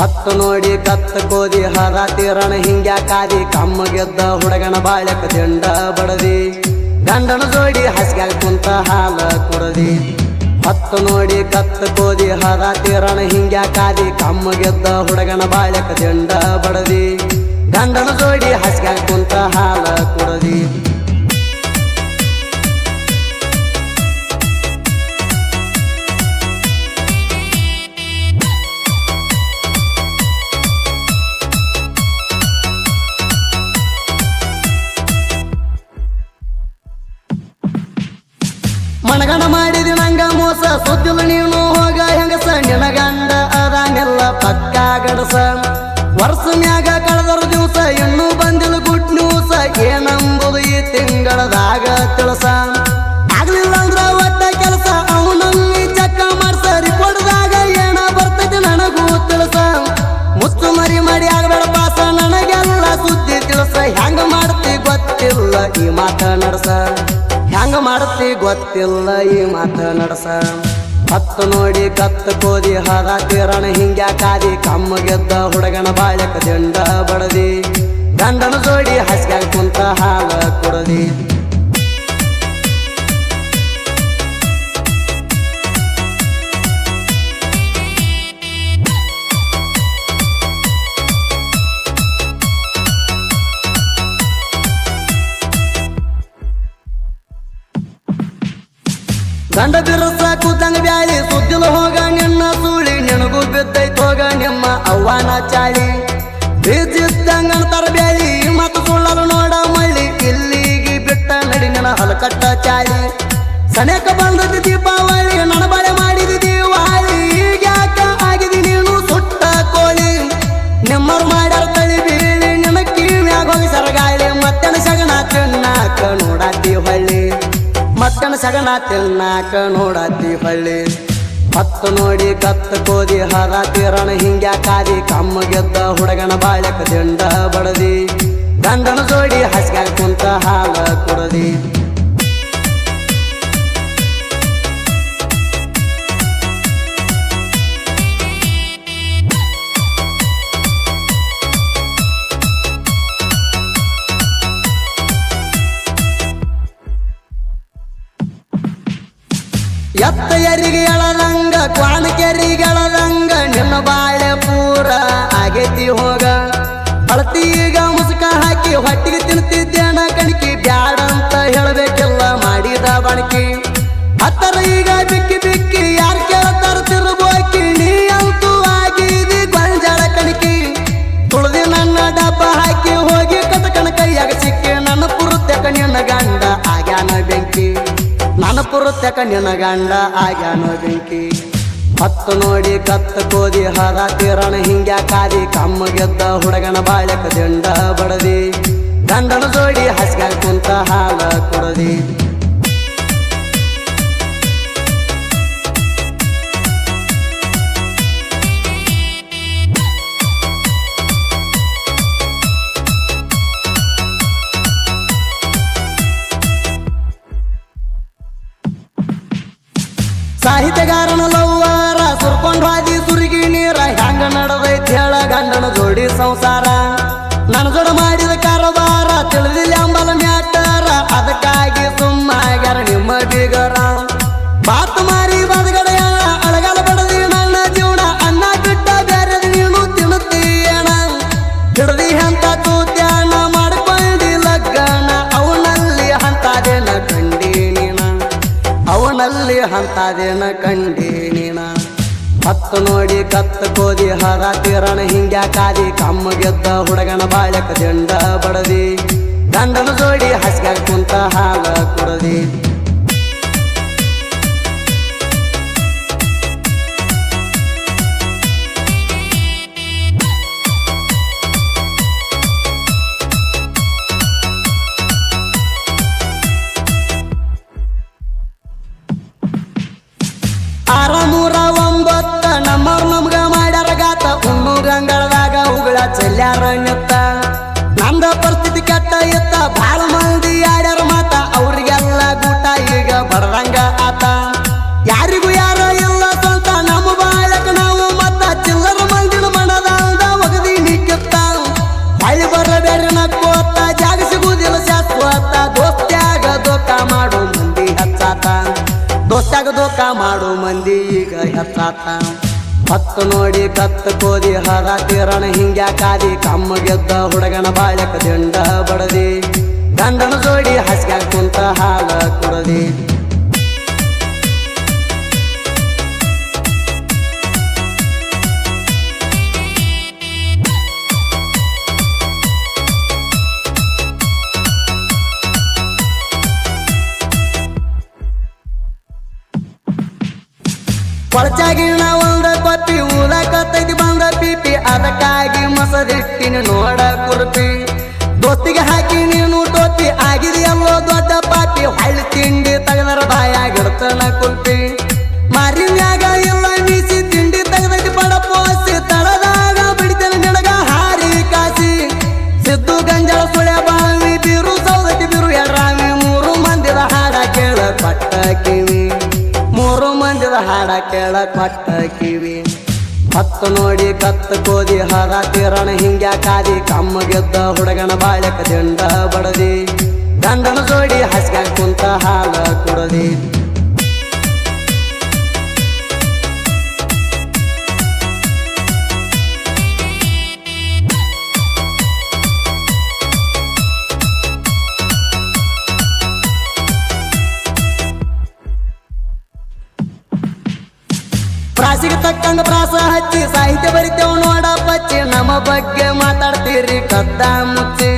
ಹತ್ತು ನೋಡಿ ಕತ್ತ ಕೋದಿ ಹರ ತೀರಣ ಹಿಂಗ್ಯಾಕಾದಿ ಕಮ್ಮ ಗೆದ್ದ ಹುಡುಗನ ಬಾಳಕ ದಿಂಡ ಬಡದಿ. ಗಂಡನ ಜೋಡಿ ಹಸ್ಗ್ಯಾಗ ಕುಂತ ಹಾಲ ಕುಡದಿ. ಹತ್ತು ನೋಡಿ ಕತ್ತ ಕೋದಿ ಹರ ತೀರಣ ಹಿಂಗ್ಯಾಕಾದಿ ಕಮ್ಮ ಗೆದ್ದ ಹುಡುಗನ ಬಾಳಕ ದಿಂಡ ಬಡದಿ. ಗಂಡನ ಜೋಡಿ ಹಸ್ಗ್ಯಾಗ ಕುಂತ ಹಾಲ ಕುಡದಿ. ಗೊತ್ತಿಲ್ಲ ಈ ಮಾತ ನಡ್ಸ. ಹತ್ತು ನೋಡಿ ಕತ್ತ ಕೋದಿ ಹದ ಹಿಂಗ್ಯಾ ಹಿಂಗ್ಯಾಕಾದಿ ಕಮ್ಮ ಗೆದ್ದ ಹುಡುಗನ ಬಾಳಕ ದಿಂಡ ಬಡದಿ. ಗಂಡನ ಜೋಡಿ ಹಸ್ಗ್ಯಾಗ ಕುಂತ ಹಾಲ ಕುಡದಿ. ಗಂಡ ಸಾಕು ಕೂತಂಗ ಬ್ಯಾಳಿ, ಸುದ್ದಿಲು ಹೋಗ ನಿನ್ನ ಸುಳಿ, ನಿನಗೂ ಬಿದ್ದೈತ್ ಹೋಗ ನಿಮ್ಮ ಅವ್ವಾನ ಚಾಳಿ. ಬೀಜಿದ್ದಂಗಣ ಬ್ಯಾಳಿ ಮತ್ತು ಸುಳ್ಳಲು ನೋಡ ಮಳ್ಳಿ ಇಲ್ಲಿಗೆ ಬಿಟ್ಟ ನಡಿ ನನ್ನ ಹಲಕಟ್ಟ ಚಾಳಿ. ಸನೇಕ ಬಂದದ ದೀಪಾವಳಿ ಸಗಣ ತಿನ್ನಾಕ ನೋಡತಿ ಹಳ್ಳಿ. ಹತ್ತು ನೋಡಿ ಕತ್ತ ಕೋದಿ ಹರ ತೀರಣ ಹಿಂಗ್ಯಾಕಾದಿ ಕಮ್ಮ ಗೆದ್ದ ಹುಡುಗನ ಬಾಳಕ ದಿಂಡ ಬಡದಿ. ಗಂಡನ ಜೋಡಿ ಹಸ್ಗ್ಯಾಗ ಕುಂತ ಹಾಲ ಕುಡದಿ. ಎತ್ತ ಎರಿಗೆ ಎಳದಂಗ ಕ್ವಾಣ ಕೆರಿಗೆ ಎಳದಂಗ ನಿನ್ನ ಬಾಳೆ ಪೂರ ಆಗೈತಿ ಹೋಗ. ಅಳತಿ ಈಗ ಮುಸುಕ ಹಾಕಿ ಹೊಟ್ಟಿಗೆ ತಿನ್ತಿದ್ದೇನ ಕಣಕಿ ಬ್ಯಾಡ ಅಂತ ಹೇಳಬೇಕೆಲ್ಲ ಮಾಡಿದ ಬಣಕಿ. ಹತ್ತರ ಈಗ ಬಿಕ್ಕಿ ನನ್ನ ನಿನಗಂಡ ಆಗ್ಯಾನ ಬೆಂಕಿ. ಹತ್ತು ನೋಡಿ ಕತ್ತ ಕೋದಿ ಹರ ತೀರಣ ಹಿಂಗ್ಯಾಕಾದಿ ಕಮ್ಮ ಗೆದ್ದ ಹುಡುಗನ ಬಾಳಕ ದಂಡ ಬಡದಿ. ಗಂಡನ ಜೋಡಿ ಹಸ್ಗ್ಯಾಗ ಕುಂತ ಹಾಲ ಕುಡದಿ. ಸಂಸಾರ. ನನ್ನ ಜೋಡ ಮಾಡಿದ ಕಾರವಾರ ತಿಳಿದಿಲ್ಲ ಅಂಬಲ ಮ್ಯಾಟರ. ಅದಕ್ಕಾಗಿ ಸುಮ್ಮಾಗ್ಯಾರ ನಿಮ್ಮ ಬಿಗರ. ಬಾತ್ ಮಾರಿ ಬದಗಡೆಯ ಅಳಗಲ ಬಡದಿ ನನ್ನ ಜೀವನ. ಅನ್ನ ಬಿಟ್ಟ ಬೇರೆ ನೀನು ತಿನ್ನುತ್ತೀಯಣ ಹಿಡದಿ ಹಂತ ತೂತ್ಯಾಣ ಮಾಡ್ಕೊಂಡಿ ಲಗ್ಗಣ ಅವನಲ್ಲಿ ಹಂತಾದೇನ ಕಂಡಿ ಅವನಲ್ಲಿ ಹಂತದೇನ ಕಂಡಿ ಹತ್ತು ನೋಡಿ ಕತ್ತ ಕೋದಿ ಹರ ತೀರಣ ಹಿಂಗ್ಯಾಕಾದಿ ಕಮ್ಮ ಗೆದ್ದ ಹುಡುಗನ ಬಾಳಕ ದಂಡ ಬಡದಿ. ಗಂಡನ ಜೋಡಿ ಹಸ್ಗ್ಯಾಗ ಕುಂತ ಹಾಲ ಕುಡದಿ. ಮಾಡ್ಯಾರ ನೆತ್ತ ನಂದ ಪರಿಸ್ಥಿತಿ ಕೆಟ್ಟ ಎತ್ತ ಬಾಳ ಮಂದಿ ಆಡ್ಯಾರ ಮಾತ. ಅವ್ರಿಗೆಲ್ಲ ಗೂಟ ಈಗ ಬಡ್ರಂಗ ಆತ. ಯಾರಿಗೂ ಯಾರ ಎಲ್ಲ ಸ್ವಂತ ನಮ್ಮ ಬಾಳಕ ನಾವು ಮತ್ತ ಚಿಲ್ಲರ ಮಂದಿನ ಮನದ ಒಗದಿ ನಿಕ್ಕಿತ್ತ ಹಳ್ಳಿ ಬರಬೇಡ ನಕ್ಕೋತ ಜಾಗ ಸಿಗುವುದಿಲ್ಲ ಶಾಶ್ವತ ದೋಸ್ತ್ಯಾಗ ದೋಕ ಮಾಡು ಮಂದಿ ಹಚ್ಚಾತ. ದೋಸ್ತ್ಯಾಗ ದೋಕ ಮಾಡು ಮಂದಿ ಈಗ ಹಚ್ಚಾತ. ಹತ್ತು ನೋಡಿ ಕತ್ತ ಕೋದಿ ಹರ ತೀರಣ ಹಿಂಗ್ಯಾಕಾದಿ ಕಮ್ಮ ಗೆದ್ದ ಹುಡುಗನ ಬಾಳಕ ದಿಂಡ ಬಡದಿ. ಗಂಡನ ಜೋಡಿ ಹಸ್ಗ್ಯಾಗ ಕುಂತ ಹಾಲ ಕುಡದಿ. ಕೊಳಚಾಗಿ ಒಂದ ಅದಕ್ಕಾಗಿ ಮೊಸರಿಟ್ಟಿನ ನೋಡ ಕುರ್ತಿ ದೋಸ್ತಿಗೆ ಹಾಕಿ ನೀನು ತೋತಿ ಆಗಿದೆಯಲ್ಲೋ ದೊಡ್ಡ ಪಾಪಿ. ಹಳ್ಳಿ ತಿಂಡಿ ತಗದರ ಬಾಯಾಗಿಡ್ತನ ಕುಲ್ಪಿ. ಮಾರಿ ಮ್ಯಾಗ ಎಲ್ಲ ಮೀಸಿ ತಿಂಡಿ ತಗದಿ ಬಡ ಪೋಸಿ. ತಳದಾಗ ಬಿಡಿತನ ನಿನಗ ಹಾರಿ ಕಾಸಿ. ಸಿದ್ದು ಗಂಜಳ ಸುಳೆ ಬಾವಿ ಬೀರು ಸೌದತಿ ಬೀರು ಎಡ್ರಾವಿ. ಮೂರು ಮಂದಿರ ಹಾಡ ಕೇಳ ಪಟ್ಟ ಕಿವಿ. ಮೂರು ಮಂದಿರ ಹಾಡ ಕೇಳ ಪಟ್ಟ ಕಿವಿ. ಹತ್ತು ನೋಡಿ ಕತ್ತ ಕೋದಿ ಹರ ತೀರಣ ಹಿಂಗ್ಯಾಕಾದಿ ಕಮ್ಮ ಗೆದ್ದ ಹುಡುಗನ ಬಾಳಕ ದಿಂಡ ಬಡದಿ. ಗಂಡನ ಜೋಡಿ ಹಸ್ಗ್ಯಾಗ ಕುಂತ ಹಾಲ ಕುಡದಿ. ಹಚ್ಚಿ ಸಾಹಿತ್ಯ ಬರಿತೇವ್ ನೋಡ ಬಚ್ಚಿ ನಮ್ಮ ಬಗ್ಗೆ ಮಾತಾಡ್ತೀರಿ ಕದ್ದ ಮುಚ್ಚಿ.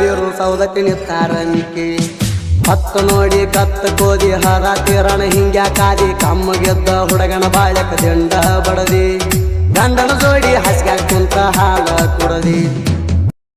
ಬೀರು ಸೌದತ್ತಿ ಮಿಕ್ಕಿ ಹತ್ತು ನೋಡಿ ಕತ್ತ ಕೋದಿ ಹರ ತೀರಣ ಹಿಂಗ್ಯಾಕಾದಿ ಕಮ್ಮ ಗೆದ್ದ ಹುಡುಗನ ಬಾಳಕ ದಿಂಡ ಬಡದಿ. ಗಂಡನ ಜೋಡಿ ಹಸ್ಗ್ಯಾಗ ಕುಂತ ಹಾಲ ಕುಡದಿ.